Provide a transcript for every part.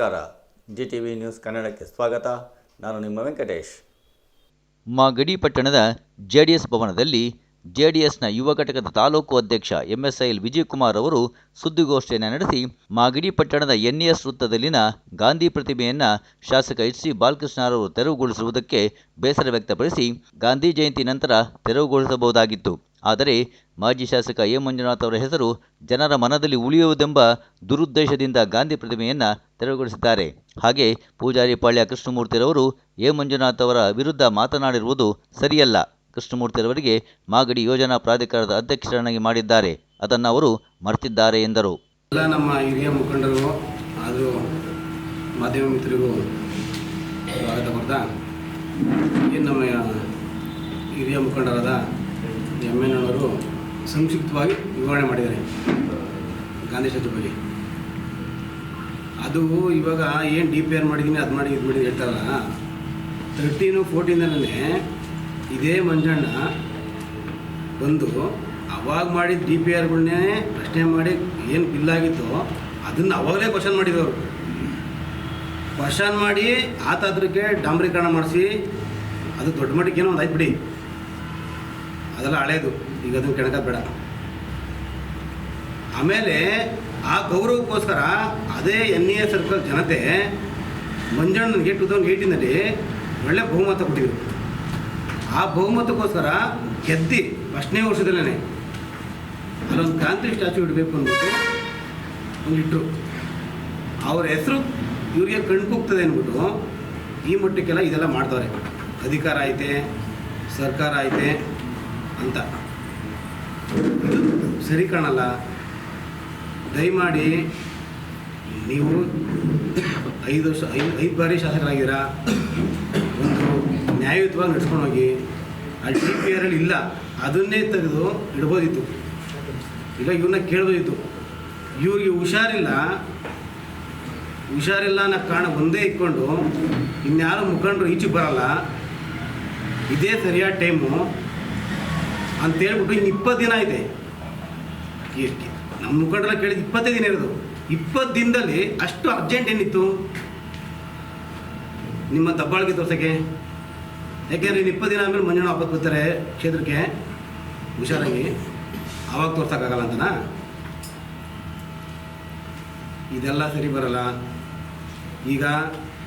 ನಮಸ್ಕಾರ. G T V news ಕನ್ನಡಕ್ಕೆ ಸ್ವಾಗತ. ನಾನು ನಿಮ್ಮ ವೆಂಕಟೇಶ್. ಮಾಗಡಿ ಪಟ್ಟಣದ ಜೆ ಡಿ ಎಸ್ ಭವನದಲ್ಲಿ ಜೆ ಡಿ ಎಸ್ನ ಯುವ ಘಟಕದ ತಾಲೂಕು ಅಧ್ಯಕ್ಷ ಎಂಎಸ್ಐಎಲ್ ವಿಜಯಕುಮಾರ್ ಅವರು ಸುದ್ದಿಗೋಷ್ಠಿಯನ್ನು ನಡೆಸಿ ಮಾಗಡಿ ಪಟ್ಟಣದ ಎನ್ಎಸ್ ವೃತ್ತದಲ್ಲಿನ ಗಾಂಧಿ ಪ್ರತಿಮೆಯನ್ನು ಶಾಸಕ ಎಚ್ ಸಿ ಬಾಲಕೃಷ್ಣರವರು ತೆರವುಗೊಳಿಸುವುದಕ್ಕೆ ಬೇಸರ ವ್ಯಕ್ತಪಡಿಸಿ, ಗಾಂಧಿ ಜಯಂತಿ ನಂತರ ತೆರವುಗೊಳಿಸಬಹುದಾಗಿತ್ತು. ಆದರೆ ಮಾಜಿ ಶಾಸಕ ಎ ಅವರ ಹೆಸರು ಜನರ ಮನದಲ್ಲಿ ಉಳಿಯುವುದೆಂಬ ದುರುದ್ದೇಶದಿಂದ ಗಾಂಧಿ ಪ್ರತಿಮೆಯನ್ನು ತೆರವುಗೊಳಿಸಿದ್ದಾರೆ. ಹಾಗೆ ಪೂಜಾರಿ ಪಾಳ್ಯ ಕೃಷ್ಣಮೂರ್ತಿರವರು ಎ ಮಂಜುನಾಥ್ ಅವರ ವಿರುದ್ಧ ಮಾತನಾಡಿರುವುದು ಸರಿಯಲ್ಲ. ಕೃಷ್ಣಮೂರ್ತಿರವರಿಗೆ ಮಾಗಡಿ ಯೋಜನಾ ಪ್ರಾಧಿಕಾರದ ಅಧ್ಯಕ್ಷರನ್ನಾಗಿ ಮಾಡಿದ್ದಾರೆ. ಅದನ್ನು ಅವರು ಮರೆತಿದ್ದಾರೆ ಎಂದರು. ಎಲ್ಲ ನಮ್ಮ ಹಿರಿಯ ಮುಖಂಡರು ಹಾಗೂ ಮಾಧ್ಯಮ ಮಿತ್ರರಿಗೂ ಸ್ವಾಗತ ಕೊಡ್ತಾ ಹಿರಿಯ ಮುಖಂಡರಾದ ಅವರು ಸಂಕ್ಷಿಪ್ತವಾಗಿ ವಿವರಣೆ ಮಾಡಿದ್ದಾರೆ ಗಾಂಧಿ ಬಗ್ಗೆ. ಅದು ಇವಾಗ ಏನು ಡಿ ಪಿ ಆರ್ ಮಾಡಿದ್ದೀನಿ ಅದು ಮಾಡಿ ಇದು ಮಾಡಿ ಹೇಳ್ತಾರಲ್ಲ ತರ್ಟೀನು ಫೋರ್ಟೀನಲ್ಲೇ ಇದೇ ಮಂಜಣ್ಣ ಬಂದು ಅವಾಗ ಮಾಡಿದ ಡಿ ಪಿ ಆರ್ಗಳನ್ನೇ ಪ್ರಶ್ನೆ ಮಾಡಿ ಏನು ಬಿಲ್ಲಾಗಿತ್ತೋ ಅದನ್ನು ಅವಾಗಲೇ ಕ್ವಶನ್ ಮಾಡಿದವರು. ಕ್ವಶನ್ ಮಾಡಿ ಆ ತಾತ್ರಕ್ಕೆ ಡಾಂಬರೀಕರಣ ಮಾಡಿಸಿ, ಅದು ದೊಡ್ಡ ಮಟ್ಟಕ್ಕೆ ಏನೋ ಒಂದು ಆಯ್ತು ಬಿಡಿ. ಅದೆಲ್ಲ ಹಳೇದು. ಈಗ ಅದನ್ನು ಕೆಣಕೋದು ಬೇಡ. ಆಮೇಲೆ ಆ ಗೌರವಕ್ಕೋಸ್ಕರ ಅದೇ ಎನ್ ಎ ಸರ್ಕಲ್ ಜನತೆ ಮಂಜಣ್ಣನಿಗೆ ಟೂ ತೌಸಂಡ್ ಏಯ್ಟೀನಲ್ಲಿ ಒಳ್ಳೆ ಬಹುಮತ ಕೊಟ್ಟಿದ್ರು. ಆ ಬಹುಮತಕ್ಕೋಸ್ಕರ ಗೆದ್ದಿ ಫಸ್ಟ್ನೇ ವರ್ಷದಲ್ಲೇ ಅಲ್ಲೊಂದು ಕ್ರಾಂತಿ ಸ್ಟ್ಯಾಚು ಇಡಬೇಕು ಅಂದ್ಬಿಟ್ಟು ಒಂದು ಇಟ್ಟರು ಅವ್ರ ಹೆಸರು ಇವರಿಗೆ ಕಣ್ಕುಗ್ತದೆ ಅಂದ್ಬಿಟ್ಟು ಈ ಮಟ್ಟಕ್ಕೆಲ್ಲ ಇದೆಲ್ಲ ಮಾಡ್ತವ್ರೆ ಅಧಿಕಾರ ಐತೆ, ಸರ್ಕಾರ ಐತೆ ಅಂತ. ಸರಿ ಕಾಣಲ್ಲ. ದಯಮಾಡಿ ನೀವು ಐದು ವರ್ಷ ಐದು ಐದು ಬಾರಿ ಶಾಸಕರಾಗಿದ್ದೀರಾ? ಒಂದು ನ್ಯಾಯಯುತವಾಗಿ ನಡ್ಸ್ಕೊಂಡು ಹೋಗಿ. ಆ ಡಿ ಪಿ ಆರಲ್ಲಿ ಇಲ್ಲ. ಅದನ್ನೇ ತೆಗೆದು ಇಡ್ಬೋದಿತ್ತು. ಇಲ್ಲ ಇವನ್ನ ಕೇಳ್ಬೋದಿತ್ತು. ಇವ್ರಿಗೆ ಹುಷಾರಿಲ್ಲ. ಹುಷಾರಿಲ್ಲ ಅನ್ನೋ ಕಾರಣ ಒಂದೇ ಇಟ್ಕೊಂಡು ಇನ್ಯಾರು ಮುಖಂಡರು ಈಚೆಗೆ ಬರಲ್ಲ. ಇದೇ ಸರಿಯಾದ ಟೈಮು. ಅಂತೇಳ್ಬಿಟ್ಟು ಇನ್ನು ಇಪ್ಪತ್ತು ದಿನ ಇದೆ. ಎಷ್ಟು ನಮ್ಮ ಮುಖಂಡರೆಲ್ಲ ಕೇಳಿದ ಇಪ್ಪತ್ತೇ ದಿನ ಇರೋದು. ಇಪ್ಪತ್ತು ದಿನದಲ್ಲಿ ಅಷ್ಟು ಅರ್ಜೆಂಟ್ ಏನಿತ್ತು? ನಿಮ್ಮ ದಬ್ಬಾಳಿಗೆ ತೋರ್ಸೋಕ್ಕೆ. ಯಾಕೆಂದರೆ ಇನ್ನು ಇಪ್ಪತ್ತು ದಿನ ಆದಮೇಲೆ ಮಂಜುನ ವಾಪಸ್ ಬರ್ತಾರೆ ಕ್ಷೇತ್ರಕ್ಕೆ. ಹುಷಾರಾಗಿ. ಆವಾಗ ತೋರ್ಸೋಕ್ಕಾಗಲ್ಲ ಅಂತನಾ? ಇದೆಲ್ಲ ಸರಿ ಬರಲ್ಲ. ಈಗ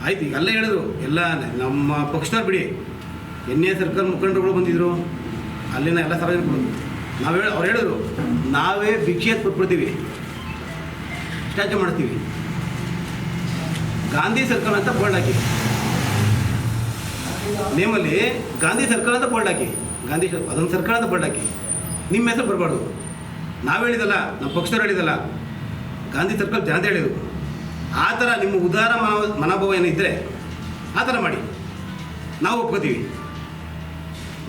ಆಯ್ತು ಈಗ ಅಲ್ಲೇ ಹೇಳಿದ್ರು. ಎಲ್ಲ ನಮ್ಮ ಪಕ್ಷದವ್ರು ಬಿಡಿ. ಎನ್ ಎ ಸರ್ಕಲ್ ಮುಖಂಡರುಗಳು ಬಂದಿದ್ರು. ಅಲ್ಲಿನ ಎಲ್ಲ ಸಾರ್ವಜನಿಕರು ನಾವು ಹೇಳಿ ಅವ್ರು ಹೇಳಿದ್ರು, ನಾವೇ ಭಿಕ್ಷೆ ಕೊಟ್ಬಿಡ್ತೀವಿ. ಸ್ಟ್ಯಾಚು ಮಾಡ್ತೀವಿ. ಗಾಂಧಿ ಸರ್ಕಲ್ ಅಂತ ಬೋರ್ಡ್ ಹಾಕಿ. ನೇಮಲ್ಲಿ ಗಾಂಧಿ ಸರ್ಕಲ್ ಅಂತ ಬೋರ್ಡ್ ಹಾಕಿ. ಗಾಂಧಿ ಅದೊಂದು ಸರ್ಕಲ್ ಅಂತ ಬೋರ್ಡ್ ಹಾಕಿ. ನಿಮ್ಮ ಹೆಸರು ಬರಬಾರ್ದು. ನಾವು ಹೇಳಿದಲ್ಲ, ನಮ್ಮ ಪಕ್ಷದವ್ರು ಹೇಳಿದಲ್ಲ, ಗಾಂಧಿ ಸರ್ಕಲ್ ಜನತೆ ಹೇಳಿದರು. ಆ ಥರ ನಿಮ್ಮ ಉದಾರ ಮನೋ ಮನೋಭಾವ ಏನಿದ್ದರೆ ಆ ಥರ ಮಾಡಿ. ನಾವು ಒಪ್ಕೋತೀವಿ.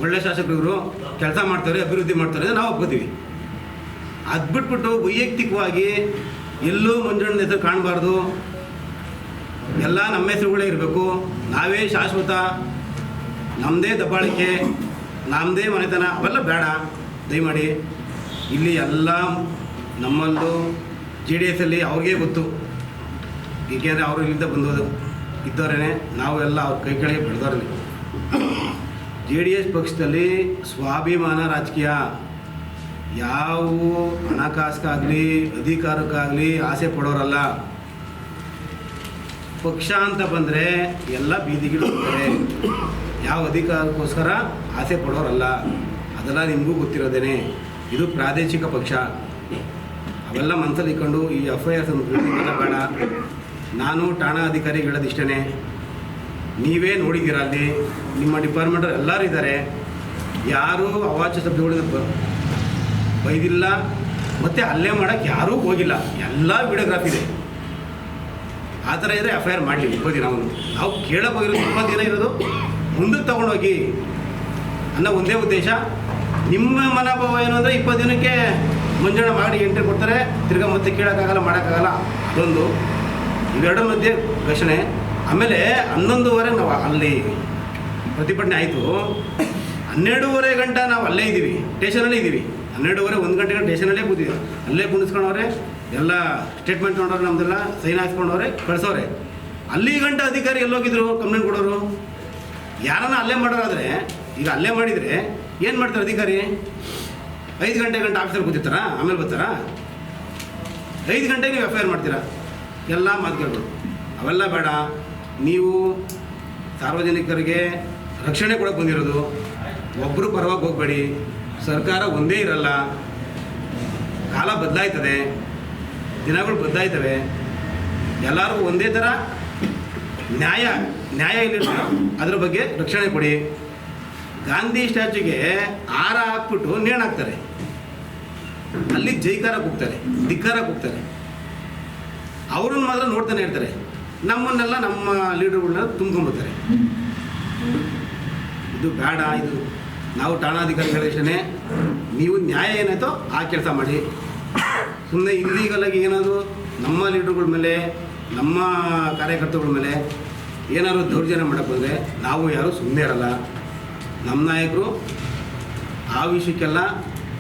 ಒಳ್ಳೆ ಶಾಸಕರು ಕೆಲಸ ಮಾಡ್ತಾರೆ, ಅಭಿವೃದ್ಧಿ ಮಾಡ್ತಾರೆ ನಾವು ಒಪ್ಕೋತೀವಿ. ಅದು ಬಿಟ್ಬಿಟ್ಟು ವೈಯಕ್ತಿಕವಾಗಿ ಎಲ್ಲೂ ಮುಂಜಾನೆ ಹೆಸರು ಕಾಣಬಾರ್ದು. ಎಲ್ಲ ನಮ್ಮ ಹೆಸರುಗಳೇ ಇರಬೇಕು. ನಾವೇ ಶಾಶ್ವತ ನಮ್ಮದೇ ದಬ್ಬಾಳಿಕೆ ನಮ್ಮದೇ ಮನೆತನ ಅವೆಲ್ಲ ಬೇಡ. ದಯಮಾಡಿ ಇಲ್ಲಿ ಎಲ್ಲ ನಮ್ಮಲ್ಲೂ ಜೆ ಡಿ ಎಸ್ಸಲ್ಲಿ ಅವ್ರಿಗೆ ಗೊತ್ತು. ಏಕೆಂದರೆ ಅವರು ಇಲ್ಲಿಂದ ಬಂದೋದು ಇದ್ದವರೇ ನಾವು ಎಲ್ಲ ಅವ್ರ ಕೈ ಕೆಳಗೆ ಬೆಳೆದವ್ರೆ ಜೆ ಡಿ ಎಸ್ ಪಕ್ಷದಲ್ಲಿ ಸ್ವಾಭಿಮಾನ ರಾಜಕೀಯ. ಯಾವ ಹಣಕಾಸಿಗಾಗಲಿ, ಅಧಿಕಾರಕ್ಕಾಗಲಿ ಆಸೆ ಪಡೋರಲ್ಲ. ಪಕ್ಷ ಅಂತ ಬಂದರೆ ಎಲ್ಲ ಬೀದಿಗಿಡು ಹೋಗ್ತಾರೆ. ಯಾವ ಅಧಿಕಾರಕ್ಕೋಸ್ಕರ ಆಸೆ ಪಡೋರಲ್ಲ. ಅದೆಲ್ಲ ನಿಮಗೂ ಗೊತ್ತಿರೋದೇನೆ. ಇದು ಪ್ರಾದೇಶಿಕ ಪಕ್ಷ. ಅವೆಲ್ಲ ಮನಸ್ಸಲ್ಲಿ ಇಟ್ಕೊಂಡು ಈ ಎಫ್ ಐ ಆರ್ ಬೇಡ. ನಾನು ಠಾಣಾ ಅಧಿಕಾರಿಗೆ ಹೇಳೋದಿಷ್ಟೇ ನೀವೇ ನೋಡಿದ್ದೀರ ಅಲ್ಲಿ? ನಿಮ್ಮ ಡಿಪಾರ್ಟ್ಮೆಂಟ್ ಎಲ್ಲರೂ ಇದ್ದಾರೆ. ಯಾರೂ ಅವಾಚ್ಯ ಶಬ್ದಗಳಿಂದ ಬ, ಬೈದಿಲ್ಲ. ಮತ್ತು ಅಲ್ಲೇ ಮಾಡೋಕ್ಕೆ ಯಾರೂ ಹೋಗಿಲ್ಲ. ಎಲ್ಲ ವಿಡಿಯೋಗ್ರಾಫಿ ಇದೆ. ಆ ಥರ ಇದ್ದರೆ ಎಫ್ ಐ ಆರ್ ಮಾಡಲಿ ಇಪ್ಪತ್ತು ದಿನ ಅವನು ನಾವು ಕೇಳಕ್ಕೆ ಹೋಗಿರೋದು ಇಪ್ಪತ್ತು ದಿನ ಇರೋದು. ಮುಂದಕ್ಕೆ ತೊಗೊಂಡೋಗಿ ಅನ್ನೋ ಒಂದೇ ಉದ್ದೇಶ. ನಿಮ್ಮ ಮನೋಭಾವ ಏನು ಅಂದರೆ ಇಪ್ಪತ್ತು ದಿನಕ್ಕೆ ಮುಂಜಾನೆ ಮಾಡಿ ಎಂಟ್ರಿ ಕೊಡ್ತಾರೆ. ತಿರ್ಗಾ ಮತ್ತೆ ಕೇಳೋಕ್ಕಾಗಲ್ಲ, ಮಾಡೋಕ್ಕಾಗಲ್ಲ. ಅದೊಂದು. ಇವೆರಡರ ಮಧ್ಯೆ ಘರ್ಷಣೆ. ಆಮೇಲೆ ಹನ್ನೊಂದುವರೆ ನಾವು ಅಲ್ಲಿ ಪ್ರತಿಭಟನೆ ಆಯಿತು. ಹನ್ನೆರಡೂವರೆ ಗಂಟೆ ನಾವು ಅಲ್ಲೇ ಇದ್ದೀವಿ ಸ್ಟೇಷನಲ್ಲೇ ಇದ್ದೀವಿ. ಹನ್ನೆರಡೂವರೆ, ಒಂದು ಗಂಟೆ ಗಂಟೆ ಸ್ಟೇಷನಲ್ಲೇ ಕೂತಿದ್ದೀವಿ. ಅಲ್ಲೇ ಕುಣಿಸ್ಕೊಂಡವ್ರೆ ಎಲ್ಲ ಸ್ಟೇಟ್ಮೆಂಟ್ ನೋಡೋರು ನಮ್ದೆಲ್ಲ ಸೈನ್ ಹಾಕ್ಸ್ಕೊಂಡವ್ರೆ ಕಳಿಸೋರೆ ಅಲ್ಲಿ ಗಂಟ ಅಧಿಕಾರಿ ಎಲ್ಲೋಗಿದ್ರು ಕಂಪ್ಲೇಂಟ್ ಕೊಡೋರು? ಯಾರನ್ನ ಅಲ್ಲೇ ಮಾಡೋರಾದರೆ, ಈಗ ಅಲ್ಲೇ ಮಾಡಿದರೆ ಏನು ಮಾಡ್ತಾರೆ ಅಧಿಕಾರಿ? ಐದು ಗಂಟೆ ಗಂಟೆ ಆಫೀಸರ್ ಕೂತಿರ್ತಾರಾ? ಆಮೇಲೆ ಬರ್ತಾರಾ? ಐದು ಗಂಟೆಗೆ ನೀವು ಎಫ್ ಐ ಆರ್ ಮಾಡ್ತೀರಾ? ಎಲ್ಲ ಮಾತುಗಳು ಅವೆಲ್ಲ ಬೇಡ. ನೀವು ಸಾರ್ವಜನಿಕರಿಗೆ ರಕ್ಷಣೆ ಕೊಡಕ್ಕೆ ಬಂದಿರೋದು ಒಬ್ಬರು ಪರವಾಗಿ ಹೋಗಬೇಡಿ, ಸರ್ಕಾರ ಒಂದೇ ಇರಲ್ಲ, ಕಾಲ ಬದಲಾಯ್ತದೆ, ದಿನಗಳು ಬದಲಾಯ್ತವೆ ಎಲ್ಲರಿಗೂ ಒಂದೇ ಥರ ನ್ಯಾಯ ನ್ಯಾಯ ಇಲ್ಲ ಅದ್ರ ಬಗ್ಗೆ ರಕ್ಷಣೆ ಕೊಡಿ. ಗಾಂಧಿ ಸ್ಟ್ಯಾಚ್ಯೂಗೆ ಹಾರ ಹಾಕ್ಬಿಟ್ಟು ನೇಣಾಕ್ತಾರೆ ಅಲ್ಲಿ ಜೈಕಾರ ಕೂಗ್ತಾರೆ ಧಿಕ್ಕಾರ ಕೂಗ್ತಾರೆ ಅವ್ರನ್ನ ಮಾತ್ರ ನೋಡ್ತಾನೆ ಇರ್ತಾರೆ. ನಮ್ಮನ್ನೆಲ್ಲ ನಮ್ಮ ಲೀಡರ್ಗಳನ್ನ ತುಂಬ್ಕೊಂಬರ್ತಾರೆ ಇದು ಬೇಡ, ಇದು ನಾವು ಠಾಣಾಧಿಕಾರಿಗಳೇ ನೀವು ನ್ಯಾಯ ಏನಾಯ್ತೋ ಆ ಕೆಲಸ ಮಾಡಿ. ಸುಮ್ಮನೆ ಇಲ್ಲೀಗಲಾಗಿ ಏನಾದರೂ ನಮ್ಮ ಲೀಡರ್ಗಳ ಮೇಲೆ, ನಮ್ಮ ಕಾರ್ಯಕರ್ತಗಳ ಮೇಲೆ ಏನಾದರೂ ದೌರ್ಜನ್ಯ ಮಾಡಕ್ಕೆ ಬಂದರೆ ನಾವು ಯಾರೂ ಸುಮ್ಮನೆ ಇರಲ್ಲ. ನಮ್ಮ ನಾಯಕರು ಆ ವಿಷಯಕ್ಕೆಲ್ಲ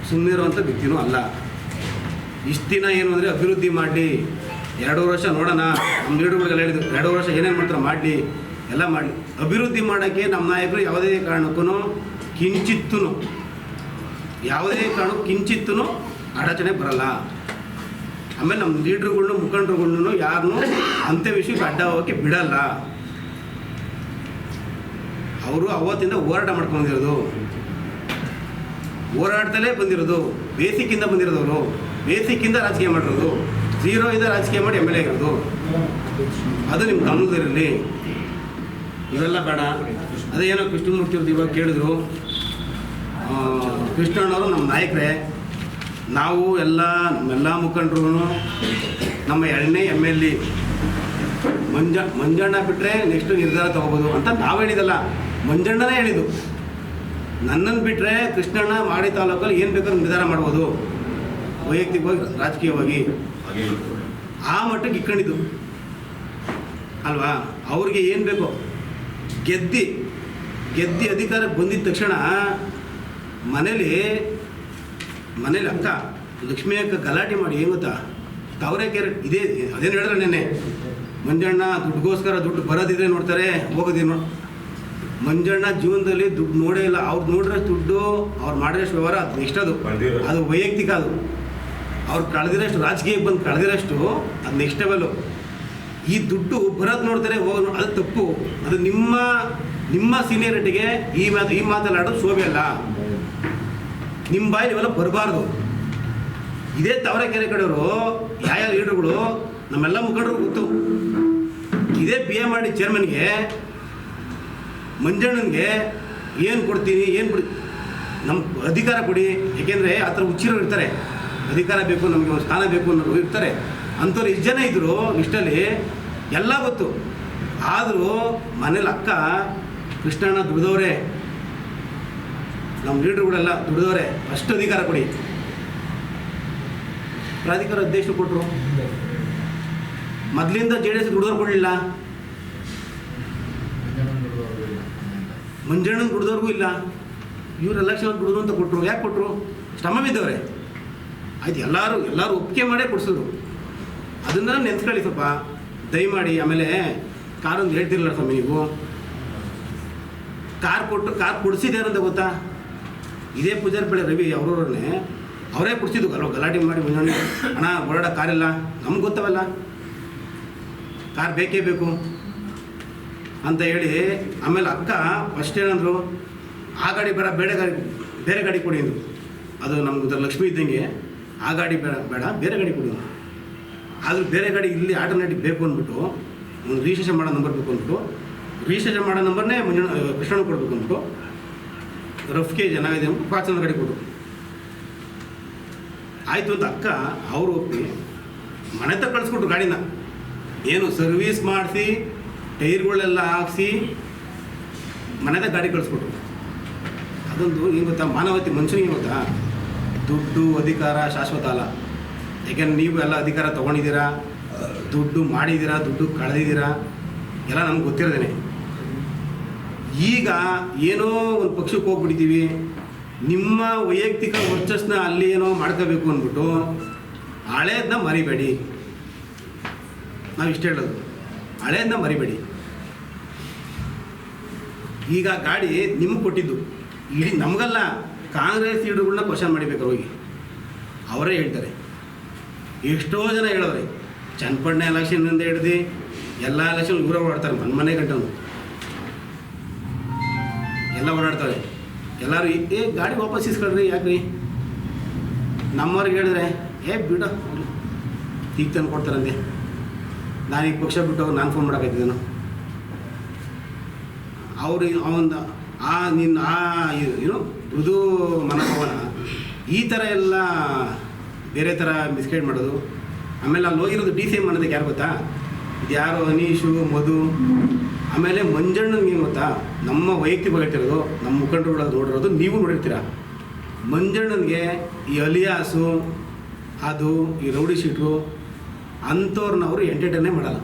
ಸುಮ್ಮನೆ ಇರುವಂಥ ವ್ಯಕ್ತಿನೂ ಅಲ್ಲ. ಇಷ್ಟು ದಿನ ಏನು ಅಂದರೆ ಅಭಿವೃದ್ಧಿ ಮಾಡಲಿ. ಎರಡೂವರೆ ವರ್ಷ ನೋಡೋಣ. ನಮ್ಮ ಲೀಡರ್ಗಳಿಗೆಲ್ಲ ಹೇಳಿದ್ರು ಎರಡೂವರೆ ವರ್ಷ ಏನೇನು ಮಾಡ್ತಾರೆ ಮಾಡಲಿ, ಎಲ್ಲ ಮಾಡಲಿ. ಅಭಿವೃದ್ಧಿ ಮಾಡೋಕ್ಕೆ ನಮ್ಮ ನಾಯಕರು ಯಾವುದೇ ಕಾರಣಕ್ಕೂ ಕಿಂಚಿತ್ತೂ ಯಾವುದೇ ಕಾರಣಕ್ಕೂ ಕಿಂಚಿತ್ತೂ ಅಡಚಣೆ ಬರಲ್ಲ. ಆಮೇಲೆ ನಮ್ಮ ಲೀಡ್ರುಗಳ್ನು ಮುಖಂಡರುಗಳ್ನು ಯಾರನ್ನೂ ಅಂತ್ಯ ವಿಷಯಕ್ಕೆ ಅಡ್ಡ ಹೋಗೋಕ್ಕೆ ಬಿಡಲ್ಲ. ಅವರು ಅವತ್ತಿಂದ ಹೋರಾಟ ಮಾಡ್ಕೊಂಡು ಬಂದಿರೋದು. ಹೋರಾಟದಲ್ಲೇ ಬಂದಿರೋದು. ಬೇಸಿಕ್ಕಿಂದ ಬಂದಿರೋದವರು ಬೇಸಿಕ್ಕಿಂದ ರಾಜಕೀಯ ಮಾಡಿರೋದು. ಝೀರೋ ಇದೆ, ರಾಜಕೀಯ ಮಾಡಿ ಎಂ ಎಲ್ ಎ ಇರೋದು ಅದು ನಿಮ್ಮ ಗಮನದಲ್ಲಿರಲಿ. ಇವೆಲ್ಲ ಬೇಡ. ಅದೇ ಏನೋ ಕೃಷ್ಣಮೂರ್ತಿ ಅವ್ರದ್ದು ಇವಾಗ ಕೇಳಿದ್ರು. ಕೃಷ್ಣಣ್ಣವರು ನಮ್ಮ ನಾಯಕರೇ. ನಾವು ಎಲ್ಲ, ನಮ್ಮೆಲ್ಲ ಮುಖಂಡರು ನಮ್ಮ ಎರಡನೇ M L A Manja, Manjanna ಬಿಟ್ಟರೆ ನೆಕ್ಸ್ಟ್ ನಿರ್ಧಾರ ತಗೋಬೋದು ಅಂತ ನಾವು ಹೇಳಿದಲ್ಲ. ಮಂಜಣ್ಣನೇ ಹೇಳಿದ್ದು. ನನ್ನನ್ನು ಬಿಟ್ಟರೆ ಕೃಷ್ಣಣ್ಣ, ಮಾಡಿ ತಾಲೂಕಲ್ಲಿ ಏನು ಬೇಕಾದ್ರೂ ನಿರ್ಧಾರ ಮಾಡ್ಬೋದು. ವೈಯಕ್ತಿಕವಾಗಿ ರಾಜಕೀಯವಾಗಿ ಆ ಮಟ್ಟಕ್ಕೆ ಇಟ್ಕೊಂಡಿದ್ದು ಅಲ್ವಾ? ಅವ್ರಿಗೆ ಏನು ಬೇಕೋ? ಗೆದ್ದಿ ಗೆದ್ದಿ ಅಧಿಕಾರಕ್ಕೆ ಬಂದಿದ್ದ ತಕ್ಷಣ ಮನೇಲಿ ಮನೇಲಿ ಅಕ್ಕ ಲಕ್ಷ್ಮೀ ಅಕ್ಕ ಗಲಾಟೆ ಮಾಡಿ ಏನು ಗೊತ್ತಾ? ತಾವರೆಕೆರೆ ಇದೇ ಅದೇನು ಹೇಳಿದ್ರೆ ನೆನ್ನೆ? ಮಂಜಣ್ಣ ದುಡ್ಡುಗೋಸ್ಕರ ದುಡ್ಡು ಬರೋದಿದ್ರೆ ನೋಡ್ತಾರೆ ಹೋಗೋದಿದ್ರೆ ನೋಡಿ? ಮಂಜಣ್ಣ ಜೀವನದಲ್ಲಿ ದುಡ್ಡು ನೋಡೇ ಇಲ್ಲ. ಅವ್ರು ನೋಡಿರೋ ದುಡ್ಡು ಅವ್ರು ಮಾಡಿರೋಷ್ಟು ವ್ಯವಹಾರ ಅದು ಎಷ್ಟದು? ಅದು ವೈಯಕ್ತಿಕ ಅದು. ಅವ್ರು ಕಳೆದಿರೋಷ್ಟು, ರಾಜಕೀಯಕ್ಕೆ ಬಂದು ಕಳೆದಿರೋಷ್ಟು ಅದು ನೆಕ್ಸ್ಟ್ ಲೆವೆಲು ಈ ದುಡ್ಡು ಬರೋದು ನೋಡ್ತಾರೆ ಹೋಗೋದು ಅದು ತಪ್ಪು. ಅದು ನಿಮ್ಮ ನಿಮ್ಮ ಸೀನಿಯರಿಟಿಗೆ ಈ ಮಾತು, ಈ ಮಾತನಾಡೋದು ಶೋಭೆ ಅಲ್ಲ. ನಿಮ್ಮ ಬಾಯಿ ಇವೆಲ್ಲ ಬರಬಾರ್ದು. ಇದೇ ತಾವರೆಕೆರೆ ಕಡೆಯವರು, ಯಾವ ಯಾವ ಲೀಡರ್ಗಳು, ನಮ್ಮೆಲ್ಲ ಮುಖಂಡರು ಗೊತ್ತು. ಇದೇ ಬಿ ಎ ಮಾಡಿ ಚೇರ್ಮನ್ಗೆ ಮಂಜಣ್ಣನಿಗೆ ಏನು ಕೊಡ್ತೀನಿ, ಏನು ಕೊಡಿ ನಮ್ಮ ಅಧಿಕಾರ ಕೊಡಿ. ಯಾಕೆಂದರೆ ಆ ಥರ ಹುಚ್ಚಿರೋರು ಇರ್ತಾರೆ. ಅಧಿಕಾರ ಬೇಕು, ನಮಗೆ ಸ್ಥಾನ ಬೇಕು ಅನ್ನೋರು ಇರ್ತಾರೆ. ಅಂಥವ್ರು ಇಷ್ಟು ಜನ ಇದ್ದರು ಇಷ್ಟಲ್ಲಿ ಎಲ್ಲ ಗೊತ್ತು. ಆದರೂ ಮನೇಲಿ ಅಕ್ಕ, ಕೃಷ್ಣಣ್ಣ ದುಡ್ದವ್ರೆ ನಮ್ಮ ಲೀಡ್ರುಗಳೆಲ್ಲ ದುಡ್ದವ್ರೆ, ಅಷ್ಟು ಅಧಿಕಾರ ಕೊಡಿ. ಪ್ರಾಧಿಕಾರ ಉದ್ದೇಶ ಕೊಟ್ಟರು ಮೊದಲಿಂದ ಜೆ ಡಿ ಎಸ್ ದುಡ್ದವ್ರು ಕೊಡಲಿಲ್ಲ. ಮಂಜಣ್ಣನ ದುಡ್ದವ್ರಿಗೂ ಇಲ್ಲ. ಇವ್ರು ಎಲೆಕ್ಷನ್ ದುಡ್ದು ಅಂತ ಕೊಟ್ಟರು ಯಾಕೆ ಕೊಟ್ಟರು ಶ್ರಮ ಬಿದ್ದವ್ರೆ. ಆಯ್ತು, ಎಲ್ಲರೂ ಎಲ್ಲರೂ ಒಪ್ಪಿಗೆ ಮಾಡೇ ಕೊಡ್ಸೋದು ಅದನ್ನ ನೆನ್ಸ್ಕೊಳ್ಳಿ ಸ್ವಲ್ಪ. ದಯಮಾಡಿ, ಆಮೇಲೆ ಕಾರೊಂದು ಹೇಳ್ತಿರಲ್ಲ ಸ್ವಾಮಿ ನೀವು. ಕಾರ್ ಕೊಟ್ಟು ಕಾರ್ ಅಂತ ಗೊತ್ತಾ? ಇದೇ ಪೂಜಾರಿ ಬೆಳೆ ರವಿ ಅವ್ರವ್ರನ್ನೇ ಅವರೇ ಕೊಡಿಸಿದ್ದು ಅಲ್ವ, ಗಲಾಟೆ ಮಾಡಿ ಮಂಜಣ್ಣ ಅಣ್ಣ, ಓಡಾಡೋ ಇಲ್ಲ ನಮ್ಗೆ ಗೊತ್ತವಲ್ಲ. ಕಾರ್ ಬೇಕೇ ಬೇಕು. ಅಂತ ಹೇಳಿ, ಆಮೇಲೆ ಅಕ್ಕ ಫಸ್ಟ್ ಏನಂದ್ರು, ಆ ಗಾಡಿ ಬೇಡ ಬೇಡ ಗಾಡಿ ಬೇರೆ ಗಾಡಿ ಕೊಡಿ ಅಂದರು. ಅದು ನಮ್ಗೆ ಲಕ್ಷ್ಮಿ ಇದ್ದಂಗೆ. ಆ ಗಾಡಿ ಬೇಡ ಬೇಡ, ಬೇರೆ ಗಾಡಿ ಕೊಡಿ ಆದರೂ ಬೇರೆ ಗಾಡಿ ಇಲ್ಲಿ ಆಟೋಮೆಟಿಕ್ ಬೇಕು ಅಂದ್ಬಿಟ್ಟು, ಒಂದು ರಿಜಿಸ್ಟ್ರೇಷನ್ ಮಾಡೋ ನಂಬರ್ ಬೇಕು ಅಂದ್ಬಿಟ್ಟು ರಿಜಿಸ್ಟ್ರೇಷನ್ ಮಾಡೋ ನಂಬರ್ನೇ ಮುಂಜಾನೆ ಕೃಷ್ಣನ ಕೊಡಬೇಕು ಅಂದ್ಬಿಟ್ಟು ರಫ್ಗೆ ಜನ ಇದೆ ಅಂದ್ಬಿಟ್ಟು ಪಾಚನ ಗಾಡಿ ಕೊಡು. ಆಯಿತು ಅಂತ ಅಕ್ಕ, ಅವರು ಒಪ್ಪಿ, ಮನೆ ತಗ ಕಳಿಸ್ಕೊಟ್ರು ಗಾಡಿನ. ಏನು ಸರ್ವೀಸ್ ಮಾಡಿಸಿ, ಟೈರ್ಗಳೆಲ್ಲ ಹಾಕ್ಸಿ ಮನೆದ ಗಾಡಿ ಕಳಿಸ್ಕೊಟ್ರು. ಅದೊಂದು, ಏನು ಗೊತ್ತಾ, ಮಾನವತೆ ಮನುಷ್ಯನಿಗೆ ಗೊತ್ತಾ? ದುಡ್ಡು ಅಧಿಕಾರ ಶಾಶ್ವತ ಅಲ್ಲ. ಯಾಕೆಂದ್ರೆ ನೀವು ಎಲ್ಲ ಅಧಿಕಾರ ತೊಗೊಂಡಿದ್ದೀರಾ, ದುಡ್ಡು ಮಾಡಿದ್ದೀರಾ, ದುಡ್ಡು ಕಳೆದಿದ್ದೀರಾ, ಎಲ್ಲ ನಮ್ಗೆ ಗೊತ್ತಿರೋದೇನೆ. ಈಗ ಏನೋ ಒಂದು ಪಕ್ಷಕ್ಕೆ ಹೋಗ್ಬಿಟ್ಟಿದ್ದೀವಿ, ನಿಮ್ಮ ವೈಯಕ್ತಿಕ ವರ್ಚಸ್ನ ಅಲ್ಲಿ ಏನೋ ಮಾಡ್ಕೋಬೇಕು ಅಂದ್ಬಿಟ್ಟು ಹಳೇದನ್ನ ಮರಿಬೇಡಿ. ನಾವು ಇಷ್ಟ ಹೇಳೋದು ಹಳೆಯದನ್ನ ಮರಿಬೇಡಿ. ಈಗ ಗಾಡಿ ನಿಮ್ಗೆ ಕೊಟ್ಟಿದ್ದು, ಇಡೀ ನಮಗಲ್ಲ ಕಾಂಗ್ರೆಸ್ ಲೀಡರ್ಗಳನ್ನ ಕ್ವಶನ್ ಮಾಡಬೇಕು ಹೋಗಿ ಅವರೇ ಹೇಳ್ತಾರೆ. ಎಷ್ಟೋ ಜನ ಹೇಳೋರೆ ಚನ್ನಪಟ್ಟಣ ಎಲೆಕ್ಷನ್ನಿಂದ ಹಿಡ್ದು ಎಲ್ಲ ಎಲೆಕ್ಷನ್ ದೂರ ಓಡಾಡ್ತಾರೆ ಮನೆ ಮನೆ ಗಂಟನು ಎಲ್ಲ ಓಡಾಡ್ತಾರೆ. ಎಲ್ಲರೂ, ಏ, ಗಾಡಿ ವಾಪಸ್ ಇಸ್ಕೊಳ್ರಿ ಯಾಕ್ರಿ? ನಮ್ಮವ್ರಿಗೆ ಹೇಳಿದ್ರೆ, ಏ, ಬಿಡ ಈಗ ತಂದು ಕೊಡ್ತಾರಂತೆ ನಾನು ಈಗ ಪಕ್ಷ ಬಿಟ್ಟು ನಾನು ಫೋನ್ ಮಾಡೋಕ್ಕಾಯ್ತಿದ್ದೇನು ಅವ್ರು ಅವನ ಆ ನಿನ್ನ ಆ ಏನು? ಮೃದು ಮನೋಭಾವನ. ಈ ಥರ ಎಲ್ಲ ಬೇರೆ ಥರ ಮಿಸ್ಗೈಡ್ ಮಾಡೋದು. ಆಮೇಲೆ ಅಲ್ಲಿ ಹೋಗಿರೋದು ಡಿ ಸಿ ಎಂ ಅನ್ನೋದಕ್ಕೆ ಯಾರು ಗೊತ್ತಾ? ಇದು ಯಾರು? ಅನೀಶು, ಮಧು. ಆಮೇಲೆ ಮಂಜಣ್ಣನಿಗೆ ನೀವು ಗೊತ್ತಾ? ನಮ್ಮ ವೈಯಕ್ತಿಕ ಹೇಳ್ತಿರೋದು, ನಮ್ಮ ಮುಖಂಡರುಗಳು ನೋಡಿರೋದು ನೀವು ನೋಡಿರ್ತೀರ? ಮಂಜಣ್ಣನಿಗೆ ಈ ಅಲಿಯಾಸು, ಅದು, ಈ ರೌಡಿ ಶೀಟ್ರು ಅಂಥವ್ರನ್ನ ಅವರು ಎಂಟರ್ಟೈನೇ ಮಾಡಲ್ಲ.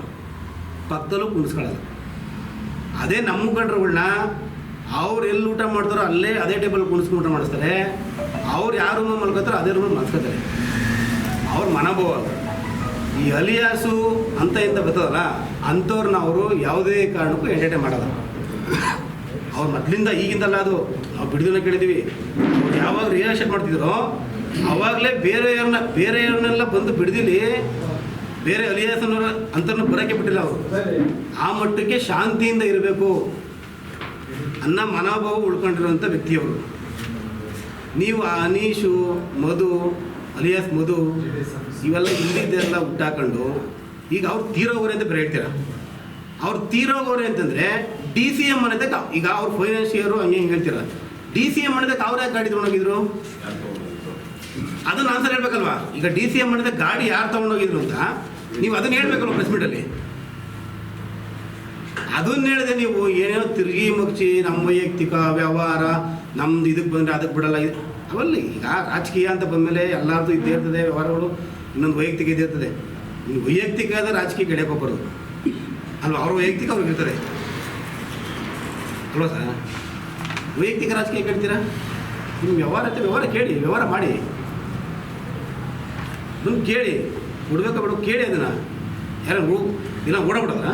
ಪಕ್ಕದಲ್ಲೂ ಕುಣಿಸ್ಕೊಳ್ಳಲ್ಲ ಅದೇ ನಮ್ಮ ಮುಖಂಡರುಗಳನ್ನ ಅವ್ರು ಎಲ್ಲಿ ಊಟ ಮಾಡ್ತಾರೋ ಅಲ್ಲೇ ಅದೇ ಟೇಬಲ್ ಕುಣಿಸ್ಕೊಂಡು ಊಟ ಮಾಡಿಸ್ತಾರೆ. ಅವ್ರು ಯಾವ ರೂಮ್ ಮಲ್ಕೋತಾರೋ ಅದೇ ರೂಮ್ ಮಲ್ಕೋತಾರೆ. ಅವ್ರ ಮನೋಭಾವ. ಈ ಅಲಿಯಾಸು ಅಂತ ಇಂತ ಬರ್ತದಲ್ಲ, ಅಂಥವ್ರನ್ನ ಅವರು ಯಾವುದೇ ಕಾರಣಕ್ಕೂ ಎಂಟರ್ಟೈನ್ ಮಾಡೋದು ಅವ್ರು ಮೊದಲಿಂದ ಈಗಿಂದಲ್ಲ ಅದು, ನಾವು ಬಿಡುದನ್ನ ಕೇಳಿದೀವಿ. ಅವ್ರು ಯಾವಾಗ ರಿಯಾಕ್ಷನ್ ಮಾಡ್ತಿದ್ರೋ, ಅವಾಗಲೇ ಬೇರೆಯವ್ರನ್ನ ಬೇರೆಯವ್ರನ್ನೆಲ್ಲ ಬಂದು ಬಿಡ್ದಿಲಿ, ಬೇರೆ ಅಲಿಯಾಸನವ್ರ ಅಂತ ಬರೋಕ್ಕೆ ಬಿಟ್ಟಿಲ್ಲ ಅವರು. ಆ ಮಟ್ಟಕ್ಕೆ ಶಾಂತಿಯಿಂದ ಇರಬೇಕು. ಅನ್ನೋ ಮನೋಭಾವ ಉಳ್ಕೊಂಡಿರುವಂಥ ವ್ಯಕ್ತಿಯವರು. ನೀವು ಆ ಅನೀಶು, ಮಧು, ಅಲಿಯಾಸ್ ಮಧು, ಇವೆಲ್ಲ ಇಲ್ಲಿದ್ದೆಲ್ಲ ಹುಟ್ಟಾಕೊಂಡು ಈಗ ಅವ್ರು ತೀರೋಗೋರೆ ಅಂತ ಬೇರೆ ಹೇಳ್ತೀರ? ಅವ್ರು ತೀರೋಗೋರೆ ಅಂತಂದರೆ ಡಿ ಸಿ ಎಂ ಅನ್ನೋದಕ್ಕೆ ಈಗ ಅವ್ರ ಫೈನಾನ್ಷಿಯರು ಹಂಗೆ ಹಿಂಗೆ ಹೇಳ್ತೀರ? ಡಿ ಸಿ ಎಂ ಅನ್ನೋದಕ್ಕೆ ಅವ್ರು ಯಾಕೆ ಗಾಡಿ ತೊಗೊಂಡೋಗಿದ್ರು? ಅದನ್ನ ಆನ್ಸರ್ ಹೇಳ್ಬೇಕಲ್ವಾ? ಈಗ ಡಿ ಸಿ ಎಂ ಅನ್ನೋದಕ್ಕೆ ಗಾಡಿ ಯಾರು ತೊಗೊಂಡೋಗಿದ್ರು ಅಂತ? ನೀವು ಅದನ್ನ ಹೇಳ್ಬೇಕಲ್ವ ಪ್ರೆಸ್ ಮೀಟಲ್ಲಿ ಅದನ್ನ ಹೇಳಿದೆ ನೀವು ಏನೇನೋ ತಿರುಗಿ ಮುಗಿಸಿ ನಮ್ಮ ವೈಯಕ್ತಿಕ ವ್ಯವಹಾರ, ನಮ್ದು ಇದಕ್ಕೆ ಬಂದರೆ ಅದಕ್ಕೆ ಬಿಡಲ್ಲ. ಅವಲ್ಲ ಈಗ ರಾಜಕೀಯ ಅಂತ ಬಂದಮೇಲೆ ಎಲ್ಲರದ್ದು ಇದ್ದೇ ಇರ್ತದೆ ವ್ಯವಹಾರಗಳು, ಇನ್ನೊಂದು ವೈಯಕ್ತಿಕ ಇದ್ದೇ ಇರ್ತದೆ. ಇನ್ನು ವೈಯಕ್ತಿಕ ಆದರೆ ರಾಜಕೀಯ ಎಳೆಯಕ್ಕೆ ಬರೋದು ಅಲ್ವಾ? ಅವ್ರ ವೈಯಕ್ತಿಕ ಅವ್ರಿಗೆ ಇರ್ತಾರೆ ಅಲ್ವಾ ಸರ್? ವೈಯಕ್ತಿಕ ರಾಜಕೀಯ ಕೇಳ್ತೀರಾ ನಿಮ್ಮ ವ್ಯವಹಾರ ವ್ಯವಹಾರ ಕೇಳಿ, ವ್ಯವಹಾರ ಮಾಡಿ. ನಿಮ್ಗೆ ಕೇಳಿ ಬಿಡ್ಬೇಕಾ ಬಿಡು, ಕೇಳಿ ಅದನ್ನು. ಯಾರು ಇಲ್ಲ ಓಡಾಬಿಡೋದ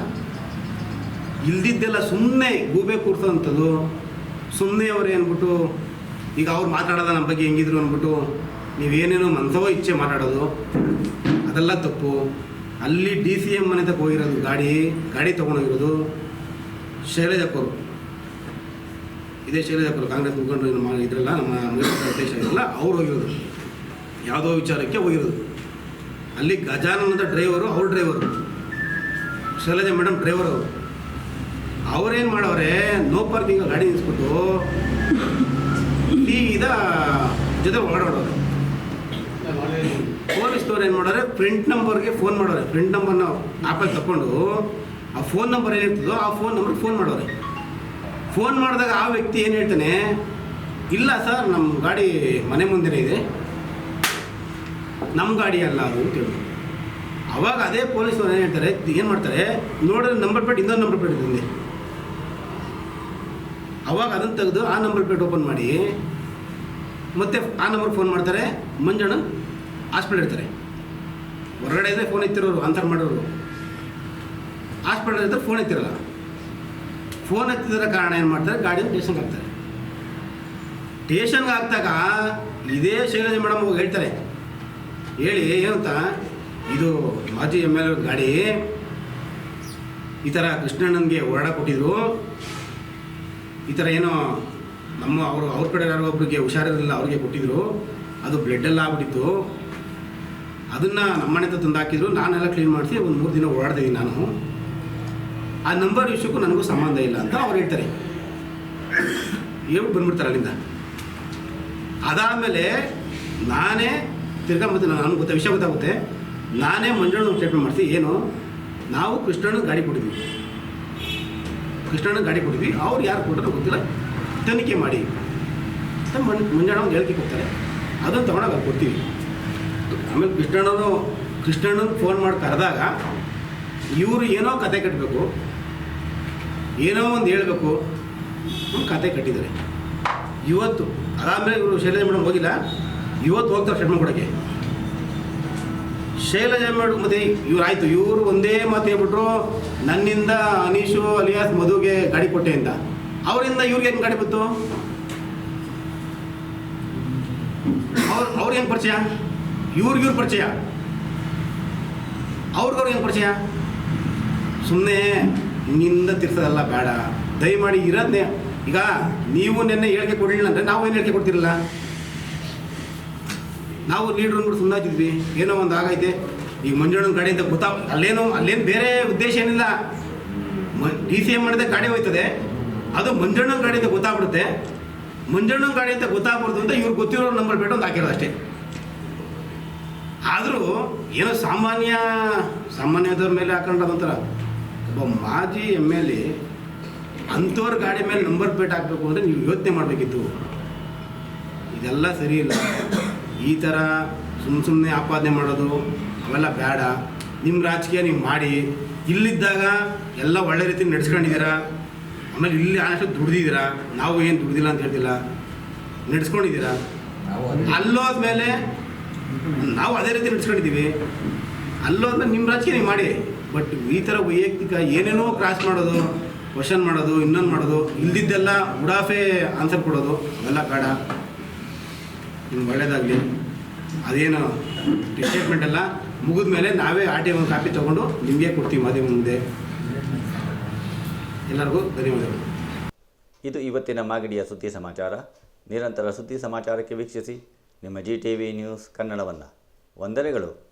ಇಲ್ದಿದ್ದೆಲ್ಲ ಸುಮ್ಮನೆ ಗೂಬೆ ಕೂರ್ಸೋವಂಥದ್ದು ಸುಮ್ಮನೆ ಅವ್ರು ಏನ್ಬಿಟ್ಟು, ಈಗ ಅವ್ರು ಮಾತಾಡೋದ ನಮ್ಮ ಬಗ್ಗೆ ಹೆಂಗಿದ್ರು ಅಂದ್ಬಿಟ್ಟು ನೀವೇನೇನೋ ಮನಸೋ ಇಚ್ಛೆ ಮಾತಾಡೋದು, ಅದೆಲ್ಲ ತಪ್ಪು. ಅಲ್ಲಿ ಡಿ ಸಿ ಎಂ ಮನೆ ತಕ್ಕ ಹೋಗಿರೋದು, ಗಾಡಿ ಗಾಡಿ ತೊಗೊಂಡೋಗಿರೋದು ಶೈಲಜಪ್ಪರು ಇದೇ ಶೈಲಜಪ್ಪರು ಕಾಂಗ್ರೆಸ್ ಮುಖಂಡರು ನಮ್ಮ ಇದ್ರಲ್ಲ, ನಮ್ಮ ಅಧ್ಯಕ್ಷ ಇದ್ರಲ್ಲ, ಅವ್ರು ಹೋಗಿರೋದು. ಯಾವುದೋ ವಿಚಾರಕ್ಕೆ ಹೋಗಿರೋದು. ಅಲ್ಲಿ ಗಜಾನಂದ ಡ್ರೈವರು ಅವ್ರ ಡ್ರೈವರು ಶೈಲಜಾ ಮೇಡಮ್ ಡ್ರೈವರ್ ಅವರು. ಅವ್ರೇನು ಮಾಡವ್ರೆ ನೋ ಪಾರ್ಕಿಂಗ್ ಗಾಡಿ ನಿಲ್ಸ್ಬಿಟ್ಟು ಇದ ಜೊತೆ ಓಡಾಡೋರು ಪೊಲೀಸ್ನವ್ರು ಏನು ಮಾಡೋರೆ? ಫ್ರಂಟ್ ನಂಬರ್ಗೆ ಫೋನ್ ಮಾಡೋರೆ. ಫ್ರಂಟ್ ನಂಬರ್ನ ಆಪಲ್ಲಿ ತಗೊಂಡು ಆ ಫೋನ್ ನಂಬರ್ ಏನಿರ್ತದೋ ಆ ಫೋನ್ ನಂಬರ್ಗೆ ಫೋನ್ ಮಾಡೋರೆ. ಫೋನ್ ಮಾಡಿದಾಗ ಆ ವ್ಯಕ್ತಿ ಏನು ಹೇಳ್ತಾನೆ? ಇಲ್ಲ ಸರ್ ನಮ್ಮ ಗಾಡಿ ಮನೆ ಮುಂದೆನೇ ಇದೆ. ನಮ್ಮ ಗಾಡಿ ಅಲ್ಲ ಅದು ಅಂತ ಹೇಳಿ ಅವಾಗ ಅದೇ ಪೊಲೀಸರು ಏನು ಹೇಳ್ತಾರೆ? ಏನು ಮಾಡ್ತಾರೆ? ನೋಡಿದ್ರೆ ನಂಬರ್ ಪ್ಲೇಟ್, ಇನ್ನೊಂದು ನಂಬರ್ ಪ್ಲೇಟ್ ಇದೆ ಅವಾಗ ಅದನ್ನು ತೆಗೆದು ಆ ನಂಬರ್ ಪ್ಲೇಟ್ ಓಪನ್ ಮಾಡಿ, ಮತ್ತೆ ಆ ನಂಬರ್ ಫೋನ್ ಮಾಡ್ತಾರೆ, ಮಂಜಣ್ಣ ಹಾಸ್ಪಿಟಲ್ ಇರ್ತಾರೆ. ಹೊರಗಡೆ ಇದ್ದರೆ ಫೋನ್ ಎತ್ತಿರೋರು ಆನ್ಸರ್ ಮಾಡೋರು. ಹಾಸ್ಪಿಟಲ್ ಇದ್ದರೆ ಫೋನ್ ಎತ್ತಿರಲ್ಲ. ಫೋನ್ ಎತ್ತಿದ್ರ ಕಾರಣ ಏನು ಮಾಡ್ತಾರೆ? ಗಾಡಿನ ಟೇಷನ್ಗೆ ಹಾಕ್ತಾರೆ. ಟೇಷನ್ಗೆ ಹಾಕ್ದಾಗ ಇದೇ ಶೈಲಜಾ ಮೇಡಮ್ ಹೋಗಿ ಹೇಳ್ತಾರೆ. ಹೇಳಿ, ಏನಂತ? ಇದು ಮಾಜಿ ಎಂ ಎಲ್ ಗಾಡಿ, ಈ ಥರ ಕೃಷ್ಣಣ್ಣನಿಗೆ ಹೊರಡ ಕೊಟ್ಟಿದ್ರು. ಈ ಥರ ಏನೋ ನಮ್ಮ ಅವರು ಅವ್ರ ಕಡೆ ಯಾರೋ ಒಬ್ಬರಿಗೆ ಹುಷಾರಿರಲಿಲ್ಲ, ಅವ್ರಿಗೆ ಕೊಟ್ಟಿದ್ರು. ಅದು ಬ್ಲಡ್ಡೆಲ್ಲ ಆಗ್ಬಿಟ್ಟಿತ್ತು. ಅದನ್ನು ನಮ್ಮನೆ ಹತ್ರ ತಂದು ಹಾಕಿದ್ರು. ನಾನೆಲ್ಲ ಕ್ಲೀನ್ ಮಾಡಿಸಿ ಒಂದು ಮೂರು ದಿನ ಓಡಾಡ್ತಿದ್ದೀನಿ ನಾನು. ಆ ನಂಬರ್ ವಿಷಯಕ್ಕೂ ನನಗೂ ಸಂಬಂಧ ಇಲ್ಲ ಅಂತ ಅವ್ರು ಹೇಳ್ತಾರೆ. ಹೇಳ್ಬಿಟ್ಟು ಬಂದ್ಬಿಡ್ತಾರೆ ಅಲ್ಲಿಂದ. ಅದಾದಮೇಲೆ ನಾನೇ ತಿರ್ಗಾ ಮತ್ತೆ ನನಗೆ ಗೊತ್ತ ವಿಷಯ ಗೊತ್ತಾಗುತ್ತೆ. ನಾನೇ ಮಂಜಣ್ಣ ಸ್ಟೇಟ್ಮೆಂಟ್ ಮಾಡ್ತೀನಿ ಏನು? ನಾವು ಕೃಷ್ಣನ ಗಾಡಿ ಕೊಟ್ಟಿದ್ವಿ ಕೃಷ್ಣಣ್ಣ ಗಾಡಿ ಕೊಟ್ಟಿದ್ವಿ. ಅವ್ರು ಯಾರು ಕೊಟ್ಟರು ಗೊತ್ತಿಲ್ಲ. ತನಿಖೆ ಮಾಡಿ. ಅಂತ ಮುಂಜಾನೆ ಒಂದು ಹೇಳಿಕೆ ಕೊಡ್ತಾರೆ. ಅದನ್ನು ತೊಗೊಂಡಾಗ ಅಲ್ಲಿ ಕೊಡ್ತೀವಿ. ಆಮೇಲೆ ಕೃಷ್ಣಣ್ಣನು ಕೃಷ್ಣಣ್ಣನ ಫೋನ್ ಮಾಡಿ ಕರೆದಾಗ ಇವರು ಏನೋ ಕತೆ ಕಟ್ಟಬೇಕು ಏನೋ ಒಂದು ಹೇಳಬೇಕು. ಕತೆ ಕಟ್ಟಿದ್ದಾರೆ. ಇವತ್ತು, ಅದಾದಮೇಲೆ ಇವರು ಶೈಲಜಾ ಮೇಡಮ್ ಹೋಗಿಲ್ಲ. ಇವತ್ತು ಹೋಗ್ತಾರೆ ಶರ್ಮ ಕೊಡೋಕ್ಕೆ. ಶೈಲಜಾ ಮೇಡಮ್ ಮತ್ತೆ ಇವ್ರು ಆಯಿತು ಇವರು ಒಂದೇ ಮಾತು ಹೇಳ್ಬಿಟ್ರು. ನನ್ನಿಂದ ಅನೀಶು ಅಲಿಯಾಸ್ ಮಧುಗೆ ಗಾಡಿ ಕೊಟ್ಟೆ ಅಂತ. ಅವರಿಂದ ಇವ್ರಿಗೆ ಹೆಂಗೆ ಗಾಡಿ ಬಿತ್ತು ಅವ್ರು ಅವ್ರಿಗೆ ಹೆಂಗೆ ಪರಿಚಯ? ಇವ್ರಿಗೆ ಇವ್ರ ಪರಿಚಯ. ಅವ್ರಿಗವ್ರಿಗೆ ಹೆಂಗೆ ಪರಿಚಯ? ಸುಮ್ಮನೆ ನಿನ್ನಿಂದ ತಿರ್ಸೋದಲ್ಲ ಬೇಡ. ದಯಮಾಡಿ ಇರೋದನ್ನೇ ಈಗ ನೀವು ನಿನ್ನೆ ಹೇಳಿಕೆ ಕೊಡಲಿಲ್ಲ ಅಂದರೆ ನಾವು ಏನು ಹೇಳಿಕೆ ಕೊಡ್ತಿರಲ್ಲ? ನಾವು ಲೀಡ್ರ್ ಅಂದ್ಬಿಟ್ಟು ಸುಮ್ಮನೆ ಆಗಿದ್ವಿ ಏನೋ ಒಂದು ಆಗೈತೆ. ಈಗ ಮಂಜುಳನ ಗಾಡಿ ಅಂತ ಗೊತ್ತಾ? ಅಲ್ಲೇನು ಅಲ್ಲೇನು ಬೇರೆ ಉದ್ದೇಶ ಏನಿಲ್ಲ. ಡಿ ಸಿ ಎ ಮಾಡಿದ ಗಾಡಿ ಹೋಯ್ತದೆ. ಅದು ಮಂಜಣ್ಣನ ಗಾಡಿ ಅಂತ ಗೊತ್ತಾಗ್ಬಿಡುತ್ತೆ. ಮಂಜಣ್ಣನ ಗಾಡಿ ಅಂತ ಗೊತ್ತಾಗ್ಬಿಡ್ತು ಅಂತ ಇವ್ರು ಗೊತ್ತಿರೋ ನಂಬರ್ ಬಿಟ್ಟು ಒಂದು ಹಾಕಿರೋದು ಅಷ್ಟೇ. ಆದರೂ ಏನೋ ಸಾಮಾನ್ಯ, ಸಾಮಾನ್ಯದವ್ರ ಮೇಲೆ ಹಾಕೊಂಡ್ರದಂತರ ಒಬ್ಬ ಮಾಜಿ ಎಂ ಎಲ್ ಎ ಅಂಥವ್ರ ಗಾಡಿ ಮೇಲೆ ನಂಬರ್ ಪ್ಲೇಟ್ ಹಾಕಬೇಕು ಅಂದರೆ ನೀವು ಯೋಚನೆ ಮಾಡಬೇಕಿತ್ತು. ಇದೆಲ್ಲ ಸರಿ ಇಲ್ಲ. ಈ ಥರ ಸುಮ್ಮ ಸುಮ್ಮನೆ ಆಪಾದನೆ ಮಾಡೋದು ಅವೆಲ್ಲ ಬೇಡ. ನಿಮ್ಮ ರಾಜಕೀಯ ನೀವು ಮಾಡಿ. ಇಲ್ಲಿದ್ದಾಗ ಎಲ್ಲ ಒಳ್ಳೆ ರೀತಿ ನಡೆಸ್ಕೊಂಡಿದ್ದೀರಾ? ಆಮೇಲೆ ಇಲ್ಲಿ ಆದಷ್ಟು ದುಡ್ದಿದ್ದೀರಾ? ನಾವು ಏನು ದುಡ್ದಿಲ್ಲ ಅಂತ ಹೇಳ್ತಿಲ್ಲ. ನಡೆಸ್ಕೊಂಡಿದ್ದೀರಾ? ಅಲ್ಲೋದ್ಮೇಲೆ ನಾವು ಅದೇ ರೀತಿ ನಡೆಸ್ಕೊಂಡಿದ್ದೀವಿ. ಅಲ್ಲೋದ್ಮೇಲೆ ನಿಮ್ಮ ರಾಜಕೀಯ ನೀವು ಮಾಡಿ. ಬಟ್ ಈ ಥರ ವೈಯಕ್ತಿಕ ಏನೇನೋ ಕ್ರಾಸ್ ಮಾಡೋದು ಕ್ವಶನ್ ಮಾಡೋದು ಇನ್ನೊಂದು ಮಾಡೋದು ಇಲ್ದಿದ್ದೆಲ್ಲ ಉಡಾಫೆ ಆನ್ಸರ್ ಕೊಡೋದು ಅದೆಲ್ಲ ಬೇಡ. ನಿಮ್ಗೆ ಒಳ್ಳೇದಾಗಲಿ. ಅದೇನು ಸ್ಟೇಟ್ಮೆಂಟ್ ಎಲ್ಲ ಮುಗಿದ ಮೇಲೆ ನಾವೇ ಆ ಟಿ ಒಂದು ಕಾಪಿ ತಗೊಂಡು ನಿಮಗೆ ಕೊಡ್ತೀವಿ ಮಾಧ್ಯಮ ಮುಂದೆ. ಎಲ್ಲರಿಗೂ ಧನ್ಯವಾದಗಳು. ಇದು ಇವತ್ತಿನ ಮಾಗಡಿಯ ಸುದ್ದಿ ಸಮಾಚಾರ. ನಿರಂತರ ಸುದ್ದಿ ಸಮಾಚಾರಕ್ಕೆ ವೀಕ್ಷಿಸಿ ನಿಮ್ಮ ಜಿ ಟಿ ವಿ ನ್ಯೂಸ್ ಕನ್ನಡವನ್ನು. ವಂದನೆಗಳು.